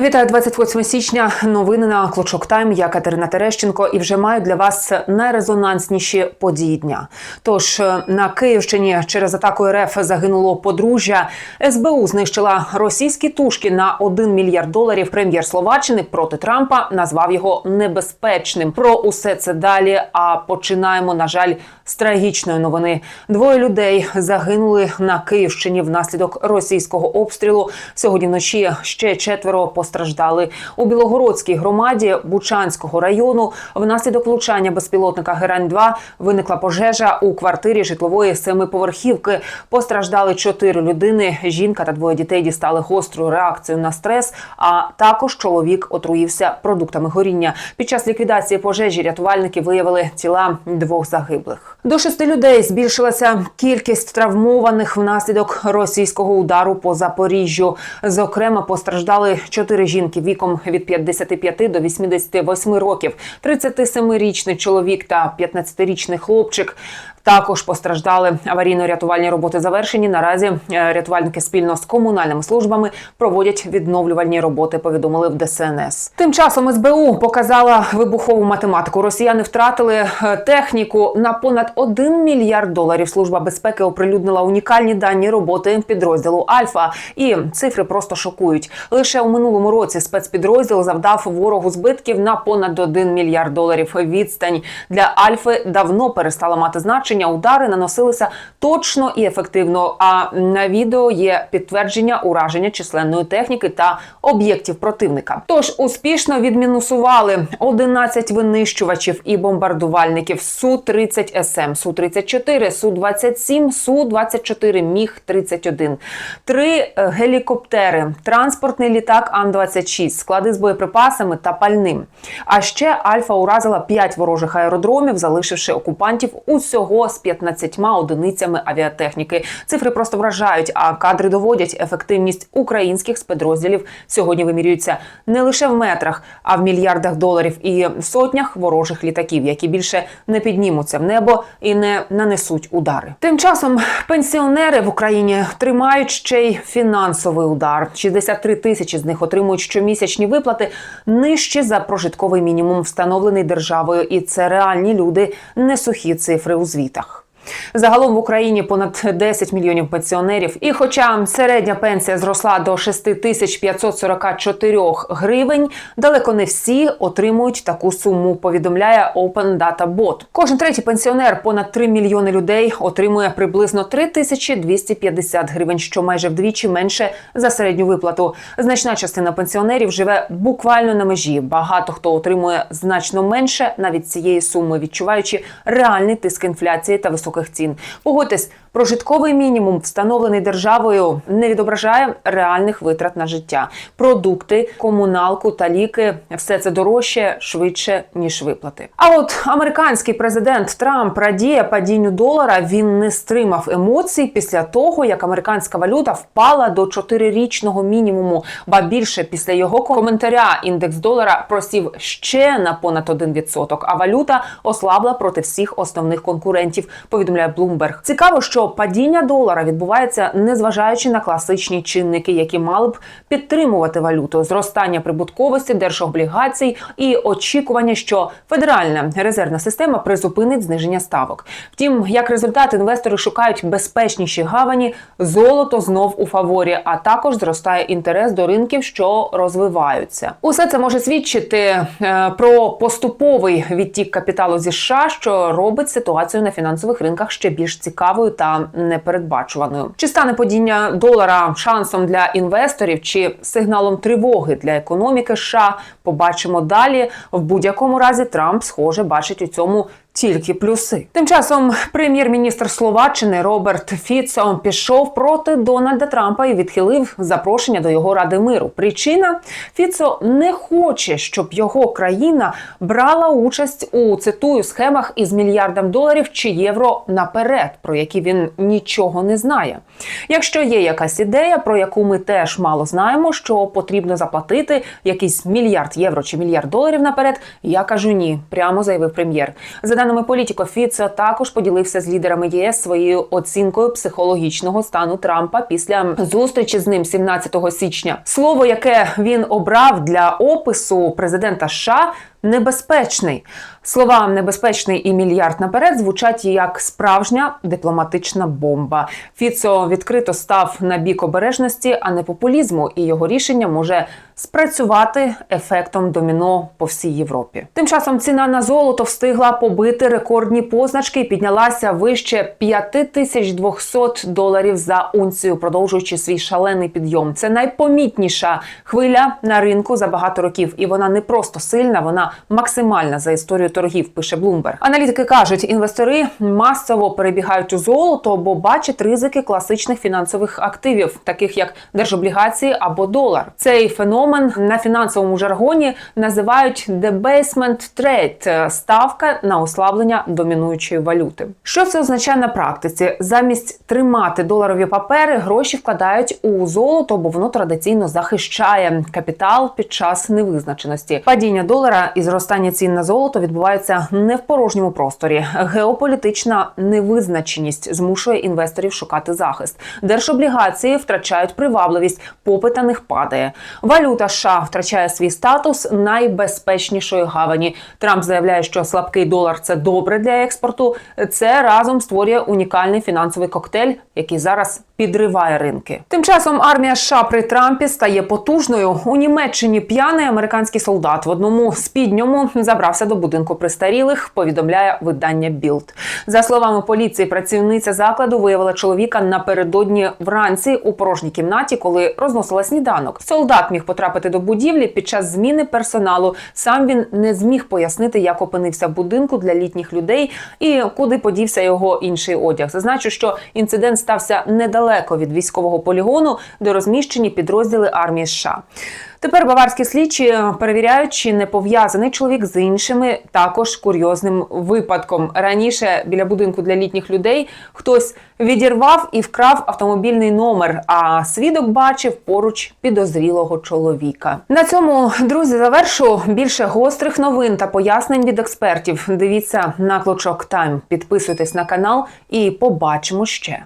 Вітаю 28 січня. Новини на Клочок Тайм. Я Катерина Терещенко і вже маю для вас найрезонансніші події дня. Тож е, на Київщині через атаку РФ загинуло подружжя. СБУ знищила російські тушки на 1 мільярд доларів. Прем'єр Словаччини проти Трампа назвав його небезпечним. Про усе це далі. А починаємо, на жаль, з трагічної новини. Двоє людей загинули на Київщині внаслідок російського обстрілу. Сьогодні вночі ще четверо постраждали у Білогородській громаді Бучанського району. Внаслідок влучання безпілотника Герань 2 виникла пожежа у квартирі житлової семиповерхівки. Постраждали чотири людини. Жінка та двоє дітей дістали гостру реакцію на стрес. А також чоловік отруївся продуктами горіння. Під час ліквідації пожежі рятувальники виявили тіла двох загиблих. До шести людей збільшилася кількість травмованих внаслідок російського удару по Запоріжжю. Зокрема, постраждали чотири жінки віком від 55 до 88 років, 37-річний чоловік та 15-річний хлопчик. Також постраждали аварійно-рятувальні роботи завершені. Наразі е, рятувальники спільно з комунальними службами проводять відновлювальні роботи. Повідомили в ДСНС. Тим часом СБУ показала вибухову математику. Росіяни втратили е, техніку на понад 1 мільярд доларів. Служба безпеки оприлюднила унікальні дані роботи підрозділу Альфа. І цифри просто шокують. Лише у минулому році спецпідрозділ завдав ворогу збитків на понад 1 мільярд доларів. Відстань для Альфи давно перестала мати значення. Удари наносилися точно і ефективно. А на відео є підтвердження ураження численної техніки та об'єктів противника. Тож успішно відмінусували 11 винищувачів і бомбардувальників су 30 СМ, су 34 су 27 су 24 міг 31 три е, гелікоптери, транспортний літак Ан-26, склади з боєприпасами та пальним. А ще Альфа уразила 5 ворожих аеродромів, залишивши окупантів усього з 15 одиницями авіатехніки. Цифри просто вражають, а кадри доводять ефективність українських спецрозділів сьогодні вимірюються не лише в метрах, а в мільярдах доларів і сотнях ворожих літаків, які більше не піднімуться в небо і не нанесуть удари. Тим часом пенсіонери в Україні тримають ще й фінансовий удар. 63 тисячі з них отримують щомісячні виплати нижче за прожитковий мінімум, встановлений державою, і це реальні люди, не сухі цифри у звітах. Загалом в Україні понад 10 мільйонів пенсіонерів. І хоча середня пенсія зросла до 6 тисяч 544 гривень, далеко не всі отримують таку суму. Повідомляє Open Data Bot. Кожен третій пенсіонер, понад 3 мільйони людей, отримує приблизно 3 тисячі 250 гривень, що майже вдвічі менше за середню виплату. Значна частина пенсіонерів живе буквально на межі. Багато хто отримує значно менше навіть цієї суми, відчуваючи реальний тиск інфляції та високих цін. Погодьтесь, прожитковий мінімум, встановлений державою, не відображає реальних витрат на життя. Продукти, комуналку та ліки все це дорожче швидше ніж виплати. А от американський президент Трамп радіє падінню долара. Він не стримав емоцій після того, як американська валюта впала до 4-річного мінімуму. Ба більше після його коментаря індекс долара просів ще на понад 1%, а валюта ослабла проти всіх основних конкурентів. Повідомляє Bloomberg. Цікаво, що падіння долара відбувається незважаючи на класичні чинники, які мали б підтримувати валюту, зростання прибутковості держоблігацій і очікування, що федеральна резервна система призупинить зниження ставок. Втім, як результат, інвестори шукають безпечніші гавані, золото знов у фаворі, а також зростає інтерес до ринків, що розвиваються. Усе це може свідчити е, про поступовий відтік капіталу зі США, що робить ситуацію на фінансових ринках ще більш цікавою та непередбачуваною. Чи стане падіння долара шансом для інвесторів чи сигналом тривоги для економіки? США побачимо далі. В будь-якому разі Трамп схоже бачить у цьому. Тільки плюси. Тим часом прем'єр-міністр Словаччини Роберт Фіцо пішов проти Дональда Трампа і відхилив запрошення до його ради миру. Причина Фіцо не хоче, щоб його країна брала участь у цитую схемах із мільярдом доларів чи євро наперед, про які він нічого не знає. Якщо є якась ідея, про яку ми теж мало знаємо, що потрібно заплатити якийсь мільярд євро чи мільярд доларів наперед, я кажу ні, прямо заявив прем'єр. За даними Політіко, Фіце також поділився з лідерами єС своєю оцінкою психологічного стану Трампа після зустрічі з ним 17 січня. Слово, яке він обрав для опису президента США. Небезпечний слова небезпечний і мільярд наперед звучать як справжня дипломатична бомба. Фіцо відкрито став на бік обережності, а не популізму, і його рішення може спрацювати ефектом доміно по всій Європі. Тим часом ціна на золото встигла побити рекордні позначки і піднялася вище 5200 доларів за унцію, продовжуючи свій шалений підйом. Це найпомітніша хвиля на ринку за багато років, і вона не просто сильна, вона максимальна за історію торгів. Пише Bloomberg. Аналітики кажуть, інвестори масово перебігають у золото, бо бачать ризики класичних фінансових активів, таких як держоблігації або долар. Цей феномен на фінансовому жаргоні називають debasement trade – ставка на ослаблення домінуючої валюти. Що це означає на практиці? Замість тримати доларові папери, гроші вкладають у золото, бо воно традиційно захищає капітал під час невизначеності. Падіння долара і зростання цін на золото відбувається не в порожньому просторі. Геополітична невизначеність змушує інвесторів шукати захист. Держоблігації втрачають привабливість, попит на них падає. Валюта США втрачає свій статус найбезпечнішої гавані. Трамп заявляє, що слабкий долар це добре для експорту. Це разом створює унікальний фінансовий коктейль, який зараз підриває ринки. Тим часом армія США при Трампі стає потужною. У Німеччині п'яний американський солдат в одному спідньому забрався до будинку престарілих. Повідомляє видання Білд. За словами поліції, працівниця закладу виявила чоловіка напередодні вранці у порожній кімнаті, коли розносила сніданок. Солдат міг потрапити до будівлі під час зміни персоналу. Сам він не зміг пояснити, як опинився в будинку для літніх людей і куди подівся його інший одяг. Зазначу, що інцидент стався недалеко від військового полігону, де розміщені підрозділи армії США. Тепер баварські слідчі перевіряють, чи не пов'язаний чоловік з іншими також курйозним випадком. Раніше біля будинку для літніх людей хтось відірвав і вкрав автомобільний номер. А свідок бачив поруч підозрілого чоловіка. На цьому друзі завершу більше гострих новин та пояснень від експертів. Дивіться на клочок Тайм. Підписуйтесь на канал і побачимо ще.